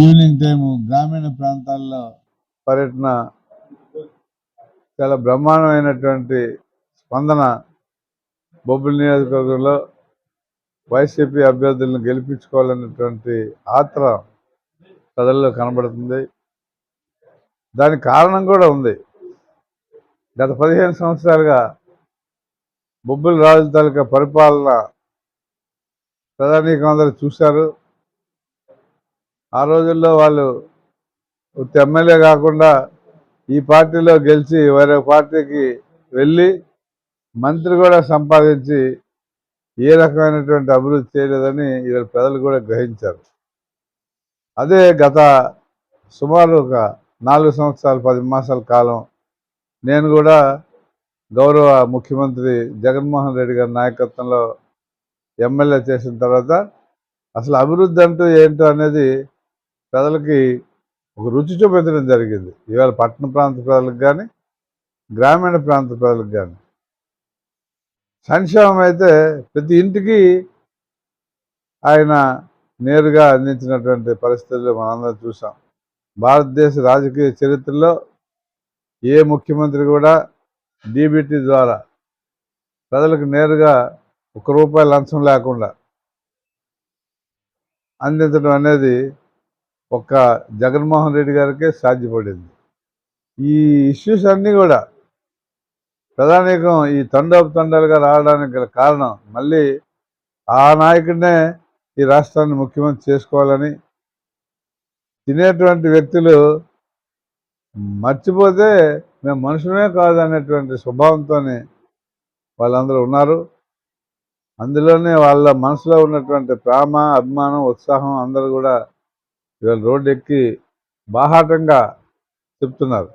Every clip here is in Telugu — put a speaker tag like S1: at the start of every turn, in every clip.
S1: ఈవినింగ్ టైము గ్రామీణ ప్రాంతాల్లో పర్యటన చాలా బ్రహ్మాండమైనటువంటి స్పందన బొబ్బిలి నియోజకవర్గంలో వైసీపీ అభ్యర్థులను గెలిపించుకోవాలన్నటువంటి ఆత్ర ప్రజల్లో కనబడుతుంది. దానికి కారణం కూడా ఉంది. గత పదిహేను సంవత్సరాలుగా బొబ్బిలి రాజు తాలూకా పరిపాలన ప్రధానికం అందరూ చూశారు. ఆ రోజుల్లో వాళ్ళు ఎమ్మెల్యే కాకుండా ఈ పార్టీలో గెలిచి వేరే పార్టీకి వెళ్ళి మంత్రి కూడా సంపాదించి ఏ రకమైనటువంటి అభివృద్ధి చేయలేదని ఇవాళ ప్రజలు కూడా గ్రహించారు. అదే గత సుమారు ఒక నాలుగు సంవత్సరాలు పది మాసాల కాలం నేను కూడా గౌరవ ముఖ్యమంత్రి జగన్మోహన్ రెడ్డి గారి నాయకత్వంలో ఎమ్మెల్యే చేసిన తర్వాత అసలు అభివృద్ధి అంటూ ఏంటో అనేది ప్రజలకి ఒక రుచి చూపించడం జరిగింది. ఇవాళ పట్టణ ప్రాంత ప్రజలకు కానీ గ్రామీణ ప్రాంత ప్రజలకు కానీ సంక్షేమం అయితే ప్రతి ఇంటికి ఆయన నేరుగా అందించినటువంటి పరిస్థితులు మనందరం చూసాం. భారతదేశ రాజకీయ చరిత్రలో ఏ ముఖ్యమంత్రి కూడా డీబీటీ ద్వారా ప్రజలకు నేరుగా ఒక రూపాయి లంచం లేకుండా అందించడం అనేది ఒక్క జగన్మోహన్ రెడ్డి గారికే సాధ్యపడింది. ఈ ఇష్యూస్ అన్నీ కూడా ప్రధానికం ఈ తండోపు తండాలుగా రావడానికి గల కారణం మళ్ళీ ఆ నాయకుడినే ఈ రాష్ట్రాన్ని ముఖ్యమంత్రి చేసుకోవాలని తినేటువంటి వ్యక్తులు మర్చిపోతే మేము మనుషులమే కాదు అనేటువంటి స్వభావంతో వాళ్ళందరూ ఉన్నారు. అందులోనే వాళ్ళ మనసులో ఉన్నటువంటి ప్రేమ అభిమానం ఉత్సాహం అందరూ కూడా ఇవాళ రోడ్డు ఎక్కి బాహాటంగా చెప్తున్నారు.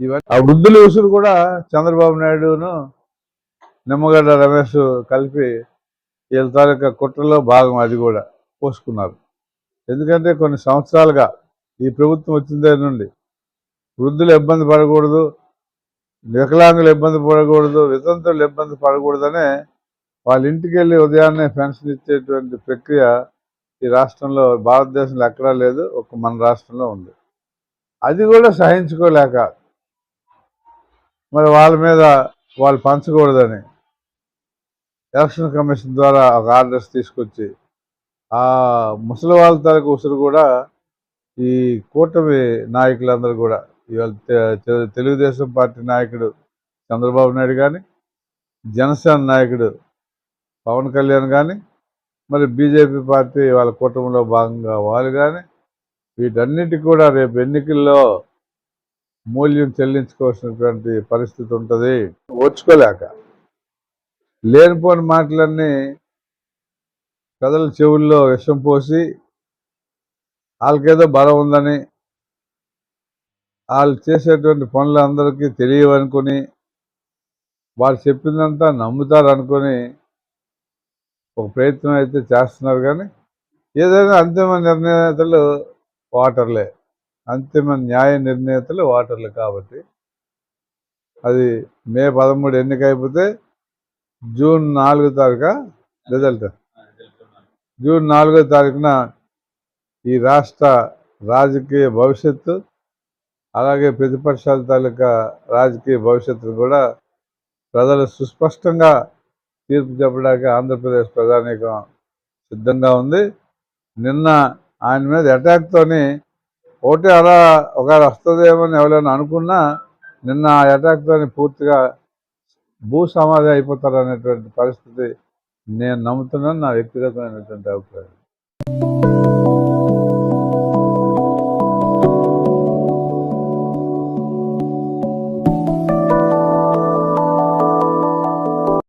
S1: ఇవన్నీ ఆ వృద్ధుల ఉసురు కూడా చంద్రబాబు నాయుడును నిమ్మగడ్డ రమేష్ కలిపి వీళ్ళ తాలూకా కుట్రలో భాగం అది కూడా పోసుకున్నారు. ఎందుకంటే కొన్ని సంవత్సరాలుగా ఈ ప్రభుత్వం వచ్చిన దగ్గర నుండి వృద్ధులు ఇబ్బంది పడకూడదు వికలాంగులు ఇబ్బంది పడకూడదు వితంతులు ఇబ్బంది పడకూడదనే వాళ్ళ ఇంటికి వెళ్ళి ఉదయాన్నే పెన్షన్ ఇచ్చేటువంటి ప్రక్రియ ఈ రాష్ట్రంలో భారతదేశంలో ఎక్కడా లేదు ఒక మన రాష్ట్రంలో ఉంది. అది కూడా సహించుకోలేక మరి వాళ్ళ మీద వాళ్ళు పంచకూడదని ఎలక్షన్ కమిషన్ ద్వారా ఒక ఆర్డర్స్ తీసుకొచ్చి ఆ ముసలి వాళ్ళ తరకు ఉసురు కూడా ఈ కూటమి నాయకులందరూ కూడా ఇవాళ తెలుగుదేశం పార్టీ నాయకుడు చంద్రబాబు నాయుడు కానీ జనసేన నాయకుడు పవన్ కళ్యాణ్ కానీ మరి బీజేపీ పార్టీ వాళ్ళ కూటమిలో భాగంగా వాళ్ళు కానీ వీటన్నిటి కూడా రేపు ఎన్నికల్లో మూల్యం చెల్లించుకోవాల్సినటువంటి పరిస్థితి ఉంటుంది. ఓర్చుకోలేక. లేనిపోని మాటలన్నీ కథల చెవుల్లో విషం పోసి వాళ్ళకేదో బలం ఉందని వాళ్ళు చేసేటువంటి పనులు అందరికీ తెలియవనుకుని వాళ్ళు చెప్పిందంతా నమ్ముతారు అనుకొని ఒక ప్రయత్నం అయితే చేస్తున్నారు కానీ ఏదైనా అంతిమ నిర్ణేతలు ఓటర్లే. అంతిమ న్యాయ నిర్ణేతలు ఓటర్లు కాబట్టి అది మే పదమూడు ఎన్నిక అయిపోతే జూన్ నాలుగో తారీఖు? రిజల్ట్. జూన్ నాలుగో తారీఖున ఈ రాష్ట్ర రాజకీయ భవిష్యత్తు అలాగే ప్రతిపక్షాల తాలూకా రాజకీయ భవిష్యత్తును కూడా ప్రజలు సుస్పష్టంగా తీర్పు చెప్పడానికి ఆంధ్రప్రదేశ్ ప్రధానికం సిద్ధంగా ఉంది. నిన్న ఆయన మీద అటాక్తోని ఒకటి అలా ఒక వస్తుందేమని ఎవరైనా అనుకున్నా నిన్న ఆ అటాక్తోని పూర్తిగా భూ సమాధి అయిపోతారు అనేటువంటి పరిస్థితి నేను నమ్ముతున్నాను. నా వ్యక్తిగతమైనటువంటి అభిప్రాయం.